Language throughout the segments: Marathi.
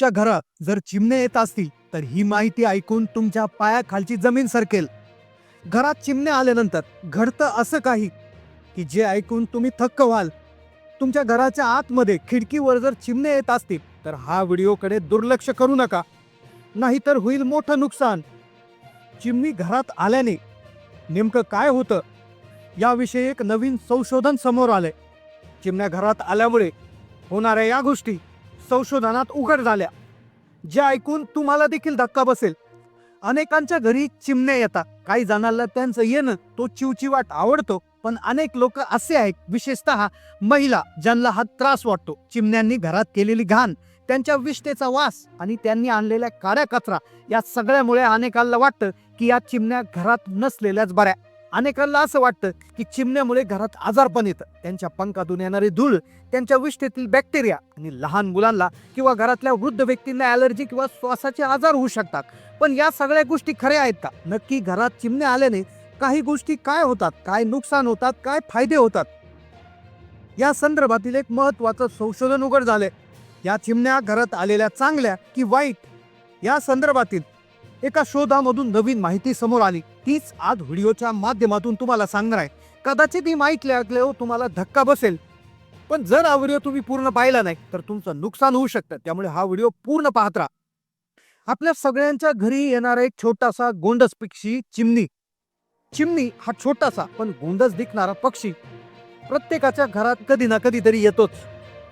तुमच्या घरात जर चिमणे येत असतील तर ही माहिती ऐकून तुमच्या पायाखालची जमीन सरकेल. घरात चिमण्या आल्यानंतर घडतं असं काही की जे ऐकून तुम्ही थक्क व्हाल. तुमच्या घराच्या आतमध्ये खिडकीवर जर चिमणे येत असतील तर हा व्हिडिओकडे दुर्लक्ष करू नका. नाहीतर होईल मोठं नुकसान. चिमणी घरात आल्याने नेमकं काय होतं? याविषयी एक नवीन संशोधन समोर आले चिमण्या घरात आल्यामुळे होणाऱ्या या गोष्टी संशोधनात उघड झाल्या ज्या ऐकून तुम्हाला देखील धक्का बसेल. अनेकांच्या घरी चिमण्या येतात. काही जणांना त्यांचं येणं तो चिवचिवाट आवडतो पण अनेक लोक असे आहेत विशेषतः महिला ज्यांना हा त्रास वाटतो. चिमण्यांनी घरात केलेली घाण त्यांच्या विष्ठेचा वास आणि त्यांनी आणलेल्या काड्या कचरा या सगळ्यामुळे अनेकांना वाटतं की या चिमण्या घरात नसलेल्याच बऱ्या. अनेकांना असं वाटतं की चिमण्यामुळे घरात आजारपण येतं त्यांच्या पंखातून येणारी धूळ त्यांच्या विष्ठेतील बॅक्टेरिया आणि लहान मुलांना किंवा घरातल्या वृद्ध व्यक्तींना ॲलर्जी किंवा श्वासाचे आजार होऊ शकतात. पण या सगळ्या गोष्टी खऱ्या आहेत का? नक्की घरात चिमण्या आल्याने काही गोष्टी काय होतात? काय नुकसान होतात? काय फायदे होतात? या संदर्भातील एक महत्वाचं संशोधन उघड झालंय. या चिमण्या घरात आलेल्या चांगल्या की वाईट या संदर्भातील एका शोधामधून नवीन माहिती समोर आली. तीच आज व्हिडिओच्या माध्यमातून तुम्हाला सांगणार आहे. कदाचित ही माहिती लागल्यावर तुम्हाला धक्का बसेल. पण जर हा व्हिडिओ तुम्ही पूर्ण पाहिला नाही तर तुमचं नुकसान होऊ शकतं. त्यामुळे हा व्हिडिओ पूर्ण पाहत राहा. आपल्या सगळ्यांच्या घरी येणारा एक छोटासा गोंडस पक्षी चिमणी. चिमणी हा छोटासा पण गोंडस दिखणारा पक्षी. प्रत्येकाच्या घरात कधी ना कधीतरी येतोच.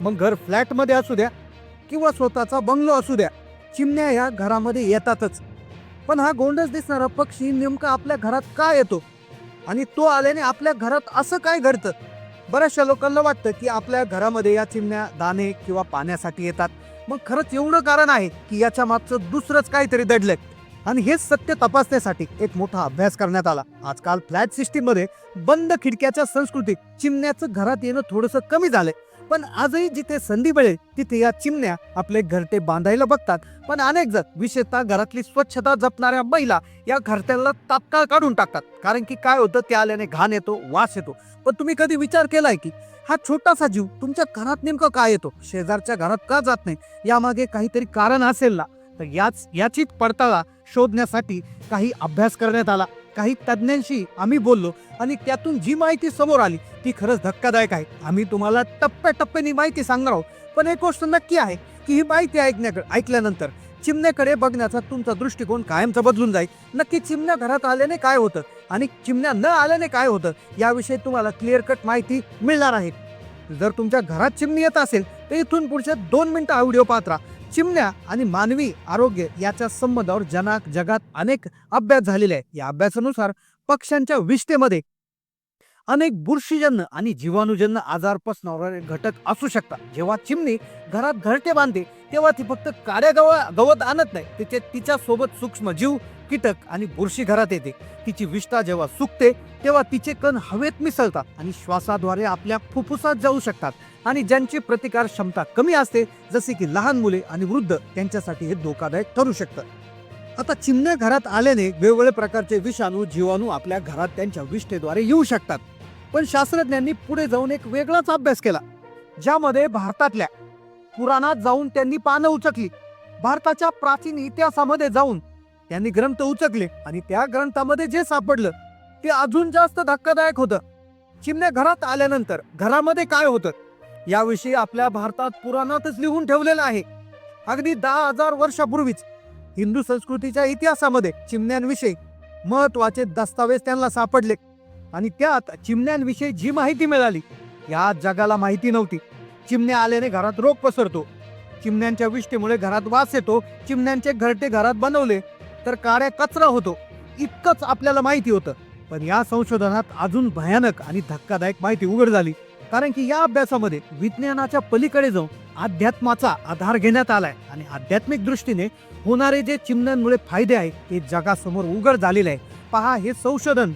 मग घर फ्लॅटमध्ये असू द्या किंवा स्वतःचा बंगलो असू द्या चिमण्या ह्या घरामध्ये येतातच. पण हा गोंडस दिसणारा पक्षी नेमका आपल्या घरात का येतो? आणि तो आल्याने आपल्या घरात असं काय घडतं? बऱ्याचशा लोकांना वाटतं की आपल्या घरामध्ये या चिमण्या दाणे किंवा पाण्यासाठी येतात. मग खरंच एवढं कारण आहे की याच्या मागचं दुसरंच काहीतरी दडलंय. आणि हेच सत्य तपासण्यासाठी एक मोठा अभ्यास करण्यात आला. आजकाल फ्लॅट सिस्टीममध्ये बंद खिडक्याच्या संस्कृतीत चिमण्याचं घरात येणं थोडंसं कमी झालंय. पण आजही जिथे संधी मिळेल तिथे या चिमण्या आपले घरटे बांधायला बघतात. पण अनेक जण विशेषतः घरातली स्वच्छता जपणाऱ्या महिला या घरट्याला तात्काळ काढून टाकतात. कारण की काय होतं त्या आल्याने घाण येतो वास येतो. पण तुम्ही कधी विचार केलाय की हा छोटासा जीव तुमच्या घरात नेमकं काय येतो? शेजारच्या घरात का जात नाही? यामागे काहीतरी कारण असेल ना? तर याच याचीच पडताळा शोधण्यासाठी काही अभ्यास करण्यात आला. काही तज्ज्ञांशी आम्ही बोललो आणि त्यातून जी माहिती समोर आली ती खरंच धक्कादायक आहे. आम्ही तुम्हाला टप्प्याटप्प्याने माहिती सांगणार आहोत. पण एक गोष्ट नक्की आहे की ही माहिती ऐकण्याकडे ऐकल्यानंतर चिमण्याकडे बघण्याचा तुमचा दृष्टिकोन कायमचा बदलून जाईल. नक्की चिमण्या घरात आल्याने काय होतं आणि चिमण्या न आल्याने काय होतं याविषयी तुम्हाला क्लिअर कट माहिती मिळणार आहे. जर तुमच्या घरात चिमणी येत असेल तर इथून पुढच्या दोन मिनिटं हा व्हिडिओ पात्रा चिमण्या आणि मानवी आरोग्य याच्या संबंधावर जनाक जगात अनेक अभ्यास झालेले आहे या अभ्यासानुसार पक्ष्यांच्या विष्ठेमध्ये अनेक बुरशीजन्य आणि जीवाणूजन्य आजारपासून होणारे घटक असू शकतात. जेव्हा चिमणी घरात घरटे बांधते तेव्हा ती फक्त काड्या गव गवत आणत नाही. तिचे तिच्या सोबत सूक्ष्म जीव कीटक आणि बुरशी घरात येते. तिची विष्ठा जेव्हा सुकते तेव्हा तिचे कण हवेत मिसळतात आणि श्वासाद्वारे आपल्या फुफ्फुसात जाऊ शकतात आणि ज्यांची प्रतिकार क्षमता कमी असते जसे की लहान मुले आणि वृद्ध त्यांच्यासाठी हे धोकादायक ठरू शकतं. आता चिमण्या घरात आल्याने वेगवेगळ्या प्रकारचे विषाणू जीवाणू आपल्या घरात त्यांच्या विष्ठेद्वारे येऊ शकतात. पण शास्त्रज्ञांनी पुढे जाऊन एक वेगळाच अभ्यास केला ज्यामध्ये भारतातल्या पुराणात जाऊन त्यांनी पानं उचकली. भारताच्या प्राचीन इतिहासामध्ये जाऊन त्यांनी ग्रंथ उचकले आणि त्या ग्रंथामध्ये जे सापडलं ते अजून जास्त धक्कादायक होतं. चिमण्या घरात आल्यानंतर घरामध्ये काय होतं याविषयी आपल्या भारतात पुराणातच लिहून ठेवलेलं आहे. अगदी दहा हजार वर्षापूर्वीच हिंदू संस्कृतीच्या इतिहासामध्ये चिमण्यांविषयी महत्त्वाचे दस्तावेज त्यांना सापडले. आणि त्यात चिमण्यांविषयी जी माहिती मिळाली या जगाला माहिती नव्हती. चिमण्या आल्याने घरात रोग पसरतो. चिमण्यांच्या विष्ठेमुळे घरात वास येतो चिमण्यांचे घरटे घरात बनवले तर काड्या कचरा होतो. इतकंच आपल्याला माहिती होतं. पण या संशोधनात अजून भयानक आणि धक्कादायक माहिती उघड झाली. कारण की या अभ्यासामध्ये विज्ञानाच्या पलीकडे जाऊन अध्यात्माचा आधार घेण्यात आलाय आणि आध्यात्मिक दृष्टीने होणारे जे चिमण्यांमुळे फायदे आहेत ते जगासमोर उघड झालेले आहे. पहा हे संशोधन.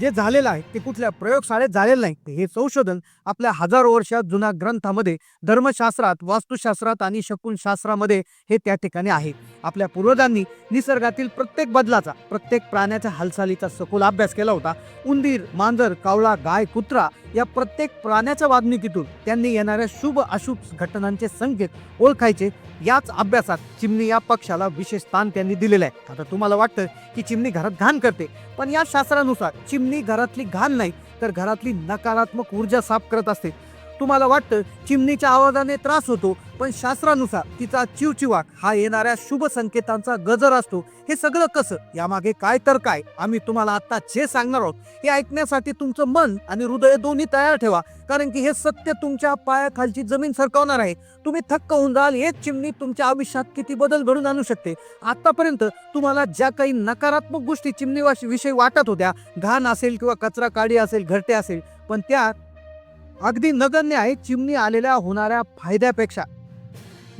जे झालेलं आहे ते कुठल्या प्रयोगशाळेत झालेलं नाही हे संशोधन आपल्या हजारो वर्षात जुन्या ग्रंथामध्ये धर्मशास्त्रात वास्तुशास्त्रात आणि शकुनशास्त्रामध्ये हे त्या ठिकाणी आहे. आपल्या पूर्वजांनी निसर्गातील प्रत्येक बदलाचा प्रत्येक प्राण्याच्या हालचालीचा सखोल अभ्यास केला होता. उंदीर मांजर कावळा गाय कुत्रा या प्रत्येक प्राण्याच्या वागणुकीतून त्यांनी येणाऱ्या शुभ अशुभ घटनांचे संकेत ओळखायचे. याच अभ्यासात चिमणी या पक्षाला विशेष स्थान त्यांनी दिलेलं आहे. आता तुम्हाला वाटतं की चिमणी घरात घाण करते पण या शास्त्रानुसार चिमणी घरातली घाण नाही तर घरातली नकारात्मक ऊर्जा साफ करत असते. तुम्हाला वाटतं चिमणीच्या आवाजाने त्रास होतो पण शास्त्रानुसार तिचा चिवचिवाट हा येणाऱ्या शुभ संकेतांचा गजर असतो. हे सगळं कसं? यामागे काय तर काय? आम्ही तुम्हाला आता जे सांगणार आहोत हे ऐकण्यासाठी तुमचं मन आणि हृदय दोन्ही तयार ठेवा कारण की हे सत्य तुमच्या पायाखालची जमीन सरकवणार आहे. तुम्ही थक्क होऊन जाल हेच चिमणी तुमच्या आयुष्यात किती बदल घडून आणू शकते. आतापर्यंत तुम्हाला ज्या काही नकारात्मक गोष्टी चिमणी विषयी वाटत होत्या घाण असेल किंवा कचरा काडी असेल घरटे असेल पण त्या अगदी नगण्य आहे चिमणी आलेल्या होणाऱ्या फायद्यापेक्षा.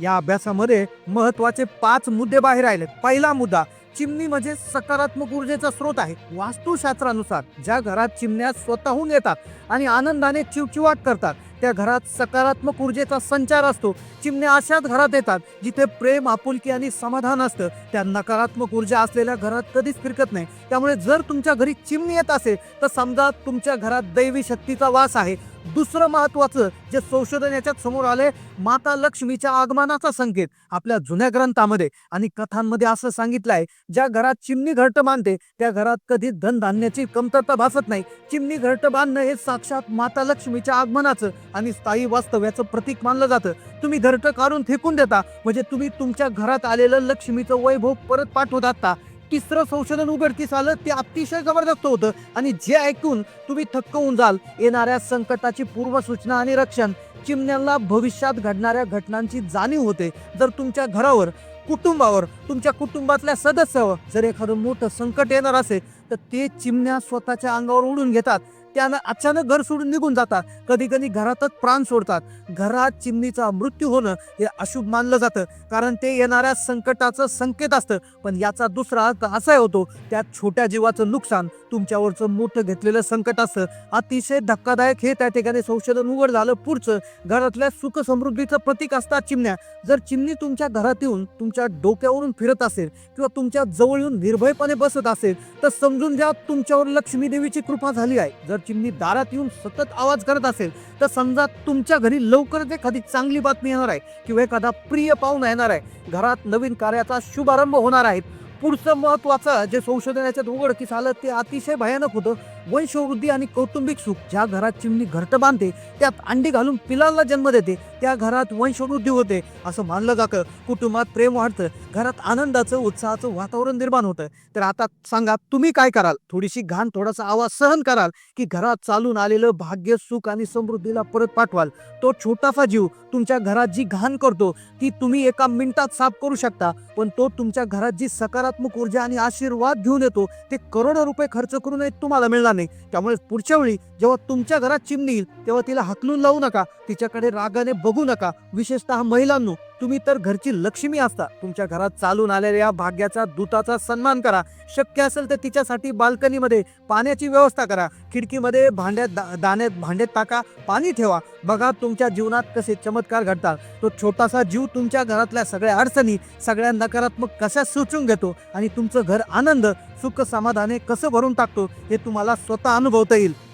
या अभ्यासामध्ये महत्त्वाचे पाच मुद्दे बाहेर आले पहिला मुद्दा चिमणी म्हणजे सकारात्मक ऊर्जेचा स्रोत आहे. वास्तुशास्त्रानुसार ज्या घरात चिमण्या स्वतःहून येतात आणि आनंदाने चिवचिवाट करतात त्या घरात सकारात्मक ऊर्जेचा संचार असतो. चिमण्या अशाच घरात येतात जिथे प्रेम आपुलकी आणि समाधान असतं. त्या नकारात्मक ऊर्जा असलेल्या घरात कधीच फिरकत नाही. त्यामुळे जर तुमच्या घरी चिमणी येत असेल तर समजा तुमच्या घरात दैवी शक्तीचा वास आहे. दुसरं महत्वाचं जे संशोधन याच्यात समोर आले माता लक्ष्मीच्या आगमनाचा संकेत आपल्या जुन्या ग्रंथामध्ये. आणि कथांमध्ये असं सांगितलं आहे ज्या घरात चिमणी घरट बांधते त्या घरात कधी धनधान्याची कमतरता भासत नाही. चिमणी घरट बांधणं हे साक्षात माता लक्ष्मीच्या आगमनाचं आणि स्थायी वास्तव्याचं प्रतीक मानलं जातं. तुम्ही घरटं काढून फेकून देता. म्हणजे तुम्ही तुमच्या घरात आलेलं लक्ष्मीचं वैभव परत पाठवत आता तिसरं संशोधन उघडकीस आलं ते अतिशय जबरदस्त होतं. आणि जे ऐकून तुम्ही थक्क होऊन जाल येणाऱ्या संकटाची पूर्वसूचना आणि रक्षण चिमण्यांना भविष्यात घडणाऱ्या घटनांची जाणीव होते. जर तुमच्या घरावर कुटुंबावर तुमच्या कुटुंबातल्या सदस्यावर जर एखादं मोठं संकट येणार असेल तर ते चिमण्या स्वतःच्या अंगावर उडून घेतात. त्यानं अचानक घर सोडून निघून जातात. कधी कधी घरातच प्राण सोडतात. घरात चिमणीचा मृत्यू होणं हे अशुभ मानलं जातं. कारण ते येणाऱ्या संकटाचं संकेत असतं. पण याचा दुसरा अर्थ असाही होतो त्यात छोट्या जीवाचं नुकसान तुमच्यावरचं मोठं घेतलेलं संकट असतं. अतिशय धक्कादायक हे त्या ठिकाणी संशोधन उघड झालं पुढचं. घरातल्या सुख समृद्धीचं प्रतीक असतात चिमण्या. जर चिमणी तुमच्या घरात येऊन तुमच्या डोक्यावरून फिरत असेल किंवा तुमच्या जवळ येऊन निर्भयपणे बसत असेल तर समजून घ्या तुमच्यावर लक्ष्मी देवीची कृपा झाली आहे. जर चिमणी दारात येऊन सतत आवाज करत असेल तर समजा तुमच्या घरी लवकरच एखादी चांगली बातमी येणार आहे किंवा एखादा प्रिय पाहुणा येणार आहे. घरात नवीन कार्याचा शुभारंभ होणार आहे. पुढचं महत्वाचं जे संशोधनाच्या उघडकीस आलं ते अतिशय भयानक होतं. वंशवृद्धी आणि कौटुंबिक सुख ज्या घरात चिमणी घरटं बांधते त्यात अंडी घालून पिलांना जन्म देते त्या घरात वंशवृद्धी होते असं मानलं जातं. कुटुंबात प्रेम वाढतं घरात आनंदाचं उत्साहाचं वातावरण निर्माण होतं. तर आता सांगा तुम्ही काय कराल? थोडीशी घाण थोडासा आवाज सहन कराल की घरात चालून आलेलं भाग्य सुख आणि समृद्धीला परत पाठवाल? तो छोटासा जीव तुमच्या घरात जी घाण करतो ती तुम्ही एका मिनिटात साफ करू शकता पण तो तुमच्या घरात जी सकारात्मक ऊर्जा आणि आशीर्वाद घेऊन येतो. ते करोडो रुपये खर्च करूनही तुम्हाला मिळणार नाही. त्यामुळे पुढच्या वेळी जेव्हा तुमच्या घरात चिमणी येईल तेव्हा तिला हकलून लावू नका. तिच्याकडे रागाने बघू नका. विशेषतः महिलांनो तुम्ही तर घरची लक्ष्मी असता. तुमच्या घरात चालून आलेल्या या भाग्याचा दूताचा सन्मान करा. शक्य असेल तर तिच्यासाठी बाल्कनीमध्ये पाण्याची व्यवस्था करा. खिडकीमध्ये भांड्यात दा- दाण्यात भांड्यात टाका पाणी ठेवा. बघा तुमच्या जीवनात कसे चमत्कार घडतात. तो छोटासा जीव तुमच्या घरातल्या सगळ्या अडचणी सगळ्या नकारात्मक कशा सुचून घेतो आणि तुमचं घर आनंद सुख समाधाने कसं भरून टाकतो हे तुम्हाला स्वतः अनुभवता येईल.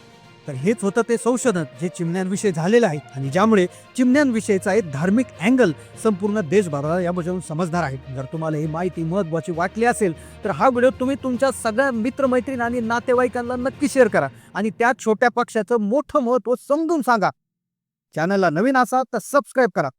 तर हेच होतं ते संशोधन जे चिमण्यांविषयी झालेलं आहे आणि ज्यामुळे चिमण्यांविषयीचा एक धार्मिक अँगल संपूर्ण देशभराला यापासून समजणार आहे. जर तुम्हाला ही माहिती महत्त्वाची वाटली असेल तर हा व्हिडिओ तुम्ही तुमच्या सगळ्या मित्रमैत्रीण आणि नातेवाईकांना नक्की शेअर करा आणि त्या छोट्या पक्षाचं मोठं महत्त्व समजून सांगा. चॅनलला नवीन असाल तर सबस्क्राईब करा.